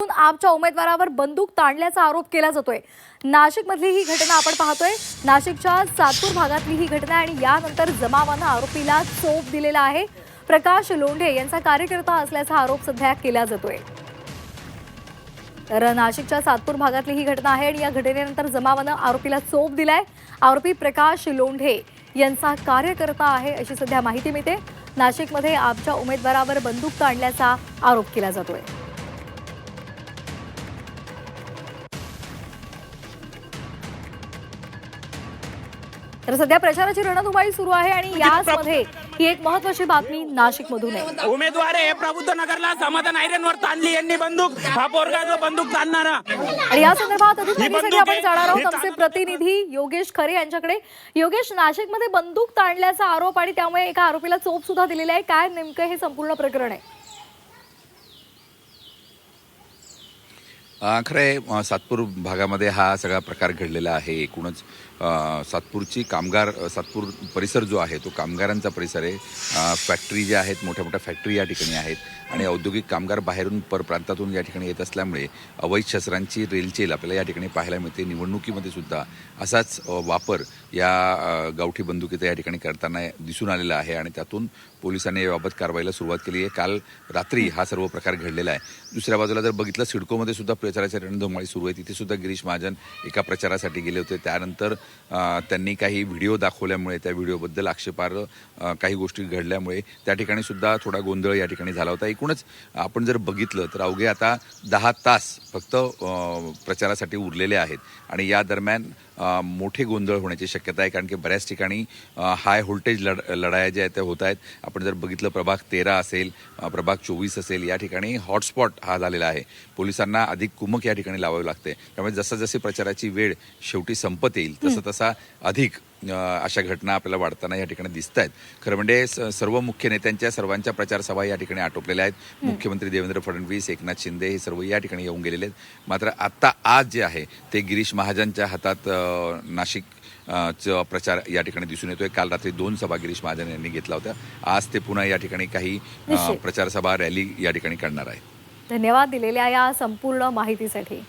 म्हणून आपच्या उमेदवारावर बंदूक ताणल्याचा आरोप केला जातोय. नाशिकमधली ही घटना आपण पाहतोय. नाशिकच्या सातपूर भागातली ही घटना आणि यानंतर जमावानं आरोपीला चोप दिलेला आहे. प्रकाश लोंढे यांचा कार्यकर्ता असल्याचा आरोप सध्या केला जातोय. तर नाशिकच्या सातपूर भागातली ही घटना आहे आणि या घटनेनंतर जमावानं आरोपीला चोप दिलाय. आरोपी प्रकाश लोंढे यांचा कार्यकर्ता आहे अशी सध्या माहिती मिळते. नाशिकमध्ये आपच्या उमेदवारावर बंदूक ताणल्याचा आरोप केला जातोय. तर सध्या प्रचाराची रणधुमाळी सुरू आहे आणि याचमध्ये ही एक महत्वाची बातमी नाशिकमधून आहे. उमेदवार आहे प्रबुद्ध नगरला समाधान आयरनवर ताणली यांनी बंदूक. हा पोरगा जो बंदूक ताणणारा आणि या संदर्भात अधिक माहितीसाठी आपण. जाणार आहोत. आमचे प्रतिनिधी योगेश खरे यांच्याकडे. योगेश नाशिकमध्ये बंदूक ताणल्याचा आरोप आणि त्यामुळे एका आरोपीला चोप सुद्धा दिलेला आहे. काय नेमकं हे संपूर्ण प्रकरण आहे? खरं आहे सातपूर भागामध्ये हा सगळा प्रकार घडलेला आहे. एकूणच सातपूरची कामगार सातपूर परिसर जो आहे तो कामगारांचा परिसर आहे. फॅक्टरी ज्या आहेत मोठ्या मोठ्या फॅक्टरी या ठिकाणी आहेत. आणि औद्योगिक कामगार बाहेरून परप्रांतातून या ठिकाणी येत असल्यामुळे अवैध शस्त्रांची रेलचेल आपल्याला या ठिकाणी पाहायला मिळते. निवडणुकीमध्ये सुद्धा असाच वापर या गावठी बंदुकीचा या ठिकाणी करताना दिसून आलेला आहे आणि त्यातून पोलिसांनी याबाबत कारवाईला सुरुवात केली आहे. काल रात्री हा सर्व प्रकार घडलेला आहे. दुसऱ्या बाजूला जर बघितलं सिडकोमध्ये सुद्धा प्रचाराची रणधुमाळी सुरू आहे. तिथे सुद्धा गिरीश महाजन एका प्रचारासाठी गेले होते. त्यानंतर त्यांनी काही व्हिडिओ दाखवल्यामुळे त्या व्हिडिओबद्दल आक्षेपार्ह काही गोष्टी घडल्यामुळे त्या ठिकाणी सुद्धा थोडा गोंधळ या ठिकाणी झाला होता. एकूणच आपण जर बघितलं तर अवघे आता दहा तास फक्त प्रचारासाठी उरलेले आहेत. आणि या दरम्यान मोठे गोंधळ होण्याची शक्यता आहे कारण की बऱ्याच ठिकाणी हाय व्होल्टेज लढ लढाया ज्या आहेत त्या होत आहेत. आपण जर बघितलं प्रभाग तेरा असेल प्रभाग चोवीस असेल या ठिकाणी हॉटस्पॉट हा झालेला आहे. पोलिसांना अधिक कुमक या ठिकाणी लावावी लागते. त्यामुळे जसं जशी प्रचाराची वेळ शेवटी संपत येईल तसं तसा अधिक अशा घटना आपल्याला वाढताना या ठिकाणी दिसत आहेत खरं म्हणजे सर्व मुख्य नेत्यांच्या सर्वांच्या प्रचार सभा या ठिकाणी आटोपलेल्या आहेत. मुख्यमंत्री देवेंद्र फडणवीस एकनाथ शिंदे हे सर्व या ठिकाणी येऊन गेलेले आहेत. मात्र आता आज जे आहे ते गिरीश महाजनच्या हातात नाशिक च प्रचार या ठिकाणी दिसून येतोय. काल रात्री दोन सभा गिरीश महाजन यांनी घेतला होता आज ते पुन्हा या ठिकाणी काही अ, निश्चित. प्रचार सभा रॅली या ठिकाणी करणार आहेत. धन्यवाद दिलेल्या या संपूर्ण माहितीसाठी.